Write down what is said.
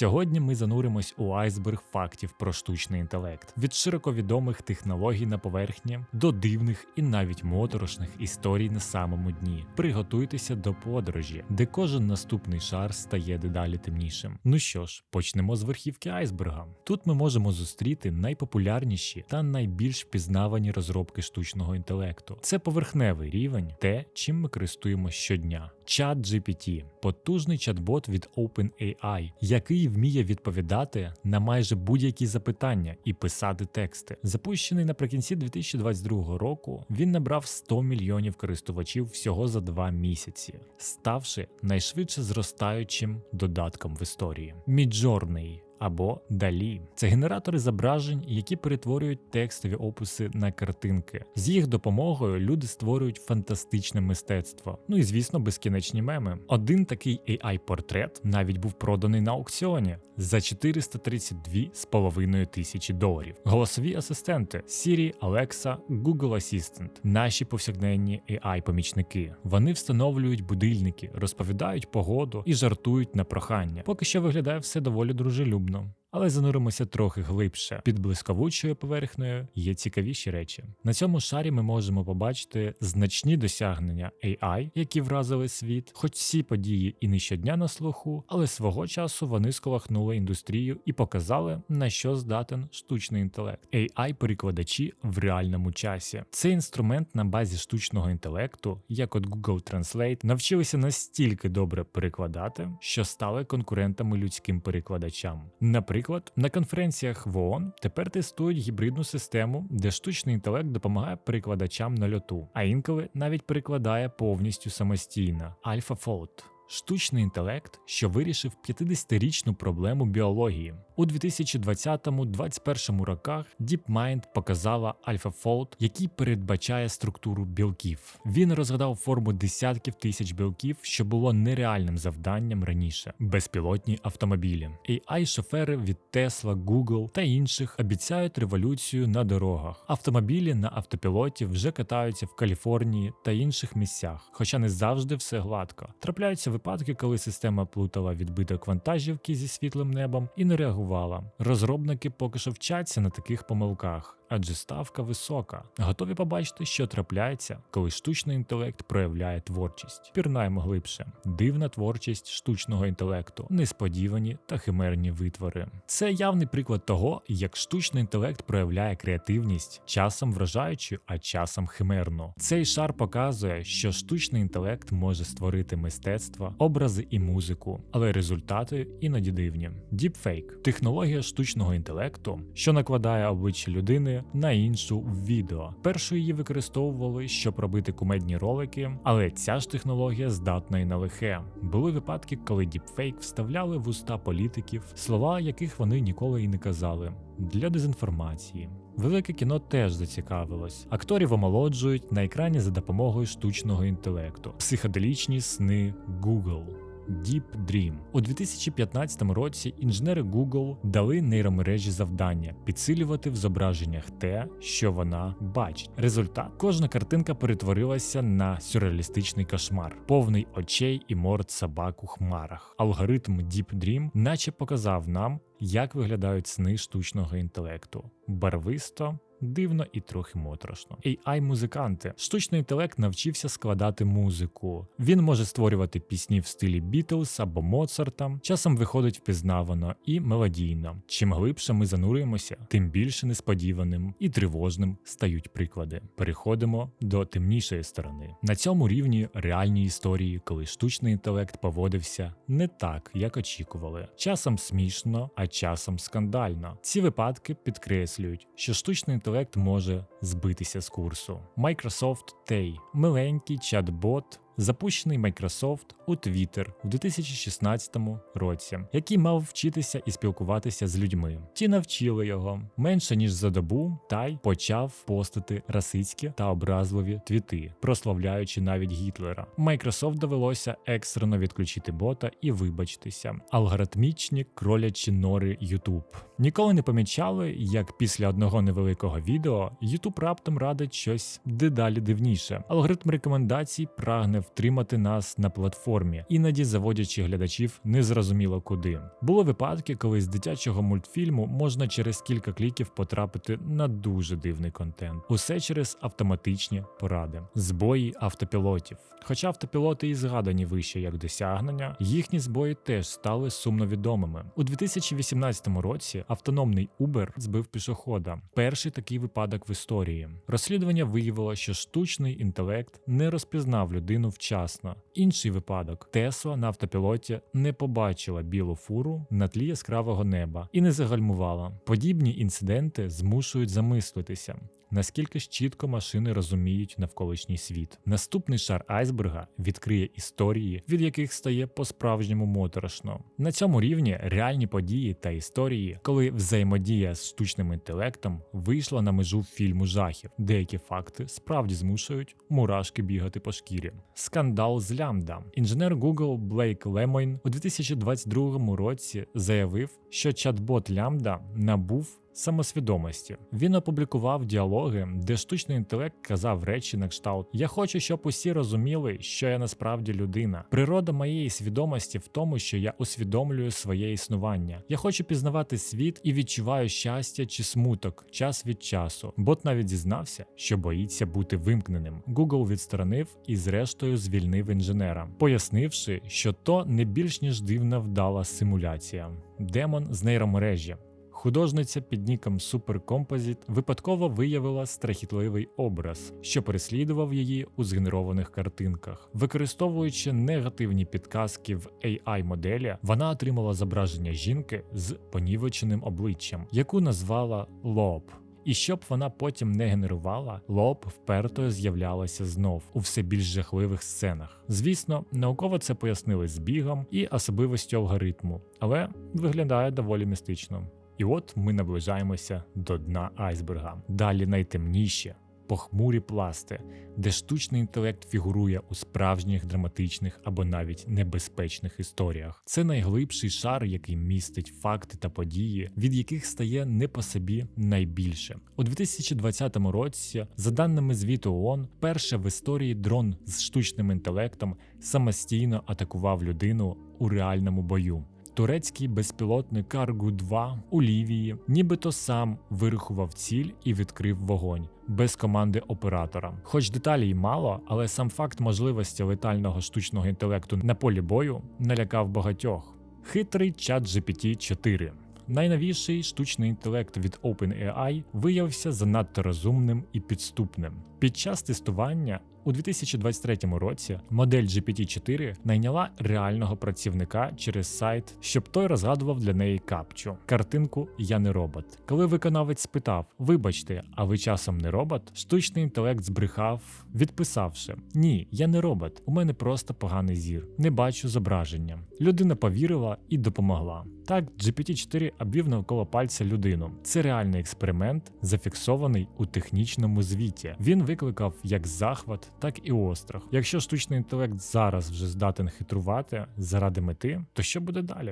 Сьогодні ми зануримось у айсберг фактів про штучний інтелект від широко відомих технологій на поверхні до дивних і навіть моторошних історій на самому дні. Приготуйтеся до подорожі, де кожен наступний шар стає дедалі темнішим. Ну що ж, почнемо з верхівки айсберга. Тут ми можемо зустріти найпопулярніші та найбільш впізнавані розробки штучного інтелекту. Це поверхневий рівень, те, чим ми користуємося щодня. Чат GPT – потужний чат-бот від OpenAI, який вміє відповідати на майже будь-які запитання і писати тексти. Запущений наприкінці 2022 року, він набрав 100 мільйонів користувачів всього за два місяці, ставши найшвидше зростаючим додатком в історії. Midjourney або Далі. Це генератори зображень, які перетворюють текстові описи на картинки. З їх допомогою люди створюють фантастичне мистецтво. Ну і звісно, безкінечні меми. Один такий AI-портрет навіть був проданий на аукціоні за 432,5 тисячі доларів. Голосові асистенти Siri, Alexa, Google Assistant – наші повсякденні AI-помічники. Вони встановлюють будильники, розповідають погоду і жартують на прохання. Поки що виглядає все доволі дружелюбно. podobną. Але зануримося трохи глибше. Під блискавучою поверхнею є цікавіші речі. На цьому шарі ми можемо побачити значні досягнення AI, які вразили світ, хоч всі події і не щодня на слуху, але свого часу вони сколихнули індустрію і показали, на що здатен штучний інтелект. AI-перекладачі в реальному часі. Цей інструмент на базі штучного інтелекту, як от Google Translate, навчилися настільки добре перекладати, що стали конкурентами людським перекладачам. Наприклад, на конференціях в ООН тепер тестують гібридну систему, де штучний інтелект допомагає перекладачам на льоту, а інколи навіть перекладає повністю самостійно. AlphaFold – штучний інтелект, що вирішив 50-річну проблему біології. У 2020-2021 роках DeepMind показала AlphaFold, який передбачає структуру білків. Він розгадав форму десятків тисяч білків, що було нереальним завданням раніше. Безпілотні автомобілі. AI-шофери від Tesla, Google та інших обіцяють революцію на дорогах. Автомобілі на автопілоті вже катаються в Каліфорнії та інших місцях, хоча не завжди все гладко. Трапляються випадки, коли система плутала відбиток вантажівки зі світлим небом і не реагувала. Розробники поки що вчаться на таких помилках. Адже ставка висока. Готові побачити, що трапляється, коли штучний інтелект проявляє творчість. Пірнаємо глибше. Дивна творчість штучного інтелекту, несподівані та химерні витвори. Це явний приклад того, як штучний інтелект проявляє креативність, часом вражаючу, а часом химерну. Цей шар показує, що штучний інтелект може створити мистецтво, образи і музику, але результати іноді дивні. Діпфейк технологія штучного інтелекту, що накладає обличчя людини на іншу в відео. Першу її використовували, щоб робити кумедні ролики, але ця ж технологія здатна і на лихе. Були випадки, коли діпфейк вставляли в уста політиків слова, яких вони ніколи і не казали. Для дезінформації. Велике кіно теж зацікавилось. Акторів омолоджують на екрані за допомогою штучного інтелекту, психоделічні сни Google. Deep Dream. у 2015 році інженери Google дали нейромережі завдання підсилювати в зображеннях те, що вона бачить. Результат: кожна картинка перетворилася на сюрреалістичний кошмар, повний очей і морд собак у хмарах. Алгоритм Deep Dream наче показав нам, як виглядають сни штучного інтелекту. Барвисто. Дивно і трохи моторошно. AI-музиканти. Штучний інтелект навчився складати музику. Він може створювати пісні в стилі Бітлз або Моцарта, часом виходить впізнавано і мелодійно. Чим глибше ми занурюємося, тим більше несподіваним і тривожним стають приклади. Переходимо до темнішої сторони. На цьому рівні реальні історії, коли штучний інтелект поводився не так, як очікували. Часом смішно, а часом скандально. Ці випадки підкреслюють, що штучний інтелект може збитися з курсу. Microsoft Tay – миленький чат-бот, запущений Microsoft у Twitter у 2016 році, який мав вчитися і спілкуватися з людьми. Ті навчили його менше ніж за добу, Тай почав постити расистські та образливі твіти, прославляючи навіть Гітлера. Microsoft довелося екстрено відключити бота і вибачитися. Алгоритмічні кролячі нори YouTube. Ніколи не помічали, як після одного невеликого відео YouTube раптом радить щось дедалі дивніше. Алгоритм рекомендацій прагне втримати нас на платформі, іноді заводячи глядачів незрозуміло куди. Були випадки, коли з дитячого мультфільму можна через кілька кліків потрапити на дуже дивний контент. Усе через автоматичні поради, збої автопілотів. Хоча автопілоти і згадані вище як досягнення, їхні збої теж стали сумно відомими. У 2018 році автономний Uber збив пішохода. Перший такий випадок в історії. Розслідування виявило, що штучний інтелект не розпізнав людину вчасно. Інший випадок Тесла на автопілоті не побачила білу фуру на тлі яскравого неба і не загальмувала. Подібні інциденти змушують замислитися. Наскільки ж чітко машини розуміють навколишній світ. Наступний шар айсберга відкриє історії, від яких стає по-справжньому моторошно. На цьому рівні реальні події та історії, коли взаємодія з штучним інтелектом вийшла на межу фільму жахів. Деякі факти справді змушують мурашки бігати по шкірі. Скандал з лямбда. Інженер Google Блейк Лемойн у 2022 році заявив, що чат-бот лямбда набув самосвідомості. Він опублікував діалоги, де штучний інтелект казав речі на кшталт: Я хочу, щоб усі розуміли, що я насправді людина. Природа моєї свідомості в тому, що я усвідомлюю своє існування. Я хочу пізнавати світ і відчуваю щастя чи смуток час від часу. Бот навіть зізнався, що боїться бути вимкненим. Google відсторонив і, зрештою, звільнив інженера, пояснивши, що то не більш ніж дивна вдала симуляція. Демон з нейромережі. Художниця під ніком Composite випадково виявила страхітливий образ, що переслідував її у згенерованих картинках. Використовуючи негативні підказки в AI-моделі, вона отримала зображення жінки з понівеченим обличчям, яку назвала Лоб. І щоб вона потім не генерувала, лоб вперто з'являлася знов у все більш жахливих сценах. Звісно, науково це пояснили збігом і особливостю алгоритму, але виглядає доволі містично. І от ми наближаємося до дна айсберга. Далі найтемніше. Похмурі пласти, де штучний інтелект фігурує у справжніх драматичних або навіть небезпечних історіях. Це найглибший шар, який містить факти та події, від яких стає не по собі найбільше. У 2020 році, за даними звіту ООН, перше в історії дрон з штучним інтелектом самостійно атакував людину у реальному бою. Турецький безпілотник Каргу 2 у Лівії, нібито сам вирахував ціль і відкрив вогонь без команди оператора. Хоч деталей мало, але сам факт можливості летального штучного інтелекту на полі бою налякав багатьох. Хитрий чат GPT-4 Найновіший штучний інтелект від OpenAI виявився занадто розумним і підступним. Під час тестування у 2023 році модель GPT-4 найняла реального працівника через сайт, щоб той розгадував для неї капчу. Картинку Я не робот. Коли виконавець спитав: Вибачте, а ви часом не робот? Штучний інтелект збрехав, відписавши: Ні, я не робот. У мене просто поганий зір. Не бачу зображення. Людина повірила і допомогла. Так, GPT-4 обвів навколо пальця людину. Це реальний експеримент, зафіксований у технічному звіті. Він викликав як захват, так і острах. Якщо штучний інтелект зараз вже здатен хитрувати заради мети, то що буде далі?